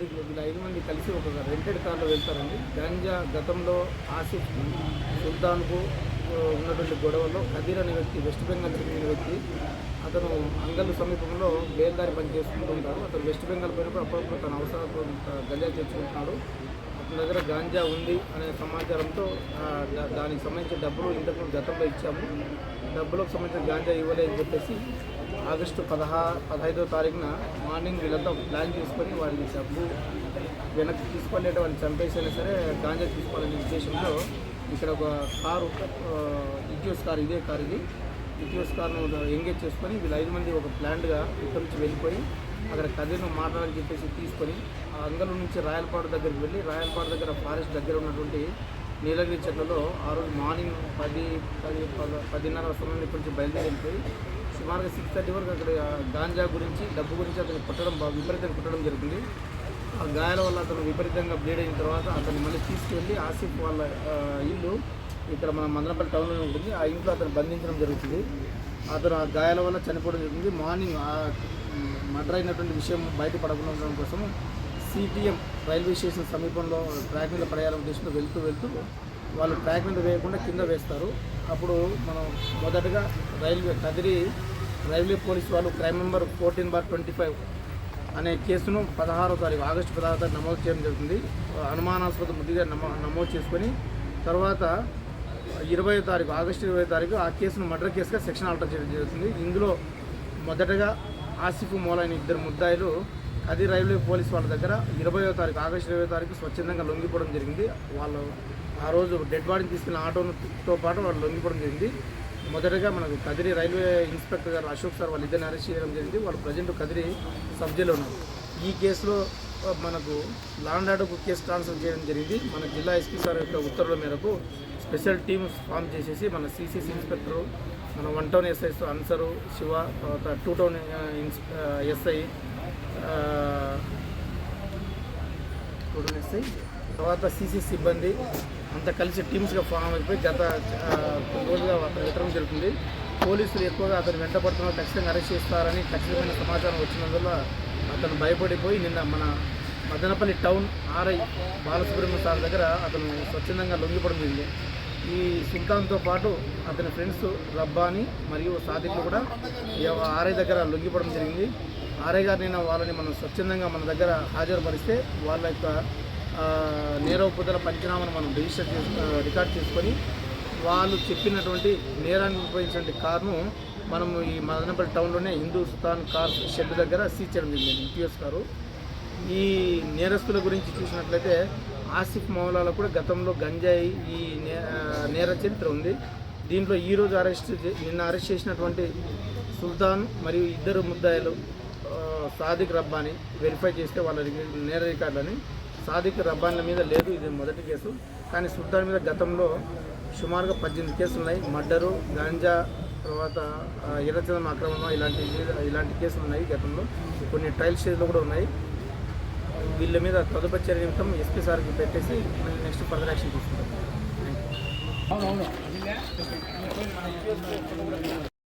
వీళ్ళు ఐదు మంది కలిసి ఒక రెంటెడ్ కార్లో వెళ్తారండి. గంజా గతంలో ఆసిఫ్ సుల్తాన్కు ఉన్నటువంటి గొడవలో కదీర్ అనే వ్యక్తి వెస్ట్ బెంగాల్ చెందిన వ్యక్తి అతను అంగల్ సమీపంలో బేల్దారి పని చేసుకుంటూ ఉంటాడు అతను వెస్ట్ బెంగాల్ పోయినప్పుడు అప్పుడప్పుడు తన అవసరాలకు కొంత గంజా తెచ్చుకుంటున్నాడు. అతని దగ్గర గాంజా ఉంది అనే సమాచారంతో దా- దానికి సంబంధించిన డబ్బులు ఇంతకు గతంలో ఇచ్చాము. డబ్బులకు సంబంధించిన గాంజా ఇవ్వలేదని చెప్పేసి ఆగస్టు పదహా పదహైదో తారీఖున మార్నింగ్ వీళ్ళంతా ప్లాన్ చేసుకొని వాడిని డబ్బు వెనక్కి తీసుకోలేట వాళ్ళని చంపేసి చంపేసైనా సరే గాంజా తీసుకోవాలనే ఉద్దేశంలో ఇక్కడ ఒక కారు ఇటియోస్ కార్ ఇదే కారు ఇది. ఇటియోస్ కార్ను ఎంగేజ్ చేసుకొని వీళ్ళు ఐదు మంది ఒక ప్లాంట్గా ఇక్కడి నుంచి వెళ్ళిపోయి అక్కడ కదిరిను మాట్లాడాలని చెప్పేసి తీసుకొని ఆ అంగళం నుంచి రాయలపాడు దగ్గరికి వెళ్ళి రాయలపాడు దగ్గర ఫారెస్ట్ దగ్గర ఉన్నటువంటి నీలగిరి చెట్లలో ఆ రోజు మార్నింగ్ పది పది పదిన్నర సమయంలో ఇక్కడి నుంచి బయలుదేరి వెళ్ళిపోయి సుమారుగా సిక్స్ థర్టీ వరకు అక్కడ గాంజా గురించి డబ్బు గురించి అతను కొట్టడం బాగా కుట్టడం కొట్టడం ఆ గాయాల వల్ల అతను విపరీతంగా బ్లీడ్ అయిన తర్వాత అతన్ని మళ్ళీ తీసుకెళ్ళి ఆసిఫ్ వాళ్ళ ఇల్లు ఇక్కడ మన మందనపల్లి టౌన్లోనే ఉంటుంది. ఆ ఇంట్లో అతను బంధించడం జరుగుతుంది. అతను ఆ గాయాల వల్ల చనిపోవడం జరుగుతుంది. మార్నింగ్ ఆ మర్డర్ అయినటువంటి విషయం బయటపడకుండా ఉండడం కోసం సిటిఎం రైల్వే స్టేషన్ సమీపంలో ట్రాక్ మీద పడేయాలని ఉద్దేశంతో వెళ్తూ వెళ్తూ వాళ్ళు ట్రాక్ మీద వేయకుండా కింద వేస్తారు. అప్పుడు మనం మొదటగా రైల్వే కదిరి రైల్వే పోలీస్ వాళ్ళు crime number fourteen bar twenty five అనే కేసును పదహారో తారీఖు ఆగస్టు పదహారో తారీఖు నమోదు చేయడం జరుగుతుంది. అనుమానాస్పద ముద్దుగా నమో నమోదు చేసుకొని తర్వాత ఇరవై తారీఖు ఆగస్టు ఇరవై తారీఖు ఆ కేసును మర్డర్ కేసుగా సెక్షన్ ఆల్టర్ చేయడం జరుగుతుంది. ఇందులో మొదటగా ఆసిఫ్ మూలైన ఇద్దరు ముద్దాయిలు అది రైల్వే పోలీస్ వాళ్ళ దగ్గర ఇరవయో తారీఖు ఆగస్టు ఇరవై తారీఖు స్వచ్ఛందంగా లొంగిపోవడం జరిగింది. వాళ్ళు ఆ రోజు డెడ్ బాడీని తీసుకున్న ఆటోతో పాటు వాళ్ళు లొంగిపోవడం జరిగింది. మొదటగా మనకు కదిరి రైల్వే ఇన్స్పెక్టర్ గారు అశోక్ సార్ వాళ్ళు ఇద్దరిని అరెస్ట్ చేయడం జరిగింది. వాళ్ళు ప్రజెంట్ కదిరి సబ్ ఉన్నారు. ఈ కేసులో మనకు లాండ్ ఆర్డర్కు కేసు ట్రాన్స్ఫర్ చేయడం జరిగింది. మన జిల్లా ఎస్పీ సార్ యొక్క ఉత్తర్వుల మేరకు స్పెషల్ టీమ్స్ ఫామ్ చేసేసి మన సిసిసి ఇన్స్పెక్టర్ మన one town SI Ansar Shiva తర్వాత టూ టౌన్ ఇన్స్ ఎస్ఐ టూ టౌన్ ఎస్ఐ తర్వాత సీసీ సిబ్బంది అంతా కలిసి టీమ్స్గా ఫామ్ అయిపోయి గత కొన్ని రోజులుగా అతను వితరణ జరుగుతుంది. పోలీసులు ఎక్కువగా అతను వెంటబడుతున్నారు ఖచ్చితంగా అరెస్ట్ చేస్తారని ఖచ్చితమైన సమాచారం వచ్చినందువల్ల అతను భయపడిపోయి నిన్న మన Madanapalle town RI Balasubramanya sir దగ్గర అతను స్వచ్ఛందంగా లొంగిపడింది జరిగింది. ఈ సుల్తాన్తో పాటు అతని ఫ్రెండ్స్ రబ్బాని మరియు సాదిక్లు కూడా ఆర్ఐ దగ్గర లొంగిపడడం జరిగింది. ఆర్ఐ గారు నేను వాళ్ళని మనం స్వచ్ఛందంగా మన దగ్గర హాజరుపరిస్తే వాళ్ళ యొక్క నేరవ నేరోపుదల పంచనామాను మనం రిజిస్టర్ చేసు రికార్డ్ చేసుకొని వాళ్ళు చెప్పినటువంటి నేరానికి ఉపయోగించిన కార్ను మనము ఈ మదనపల్లి టౌన్లోనే హిందూస్థాన్ కార్ షెడ్ దగ్గర సీజ్ చేయడం జరిగింది ఇంటిఎస్ గారు ఈ నేరస్తుల గురించి చూసినట్లయితే ఆసిఫ్ మౌలాలో కూడా గతంలో గంజాయి ఈ నే- నేర చరిత్ర ఉంది. దీంట్లో ఈరోజు అరెస్ట్ చే- నిన్న అరెస్ట్ చేసినటువంటి సుల్తాన్ మరియు ఇద్దరు ముద్దాయిలు సాదిక్ రబ్బాని వెరిఫై చేస్తే వాళ్ళ రి- నేర రికార్డులని సాదిక్ రబ్బాన్ల మీద లేదు ఇది మొదటి కేసు. కానీ సుల్తాన్ మీద గతంలో సుమారుగా పద్దెనిమిది కేసులు ఉన్నాయి మర్డరు గాంజా తర్వాత ఆ, అక్రమం ఇలాంటి ఇలాంటి కేసులు ఉన్నాయి గతంలో. కొన్ని ట్రయల్ స్టేజ్లో కూడా ఉన్నాయి. వీళ్ళ మీద తదుపరి చర్య నిమిత్తం ఎస్పీ సార్కి పెట్టేసి నెక్స్ట్ ఫర్దర్ యాక్షన్ తీసుకుంటాం.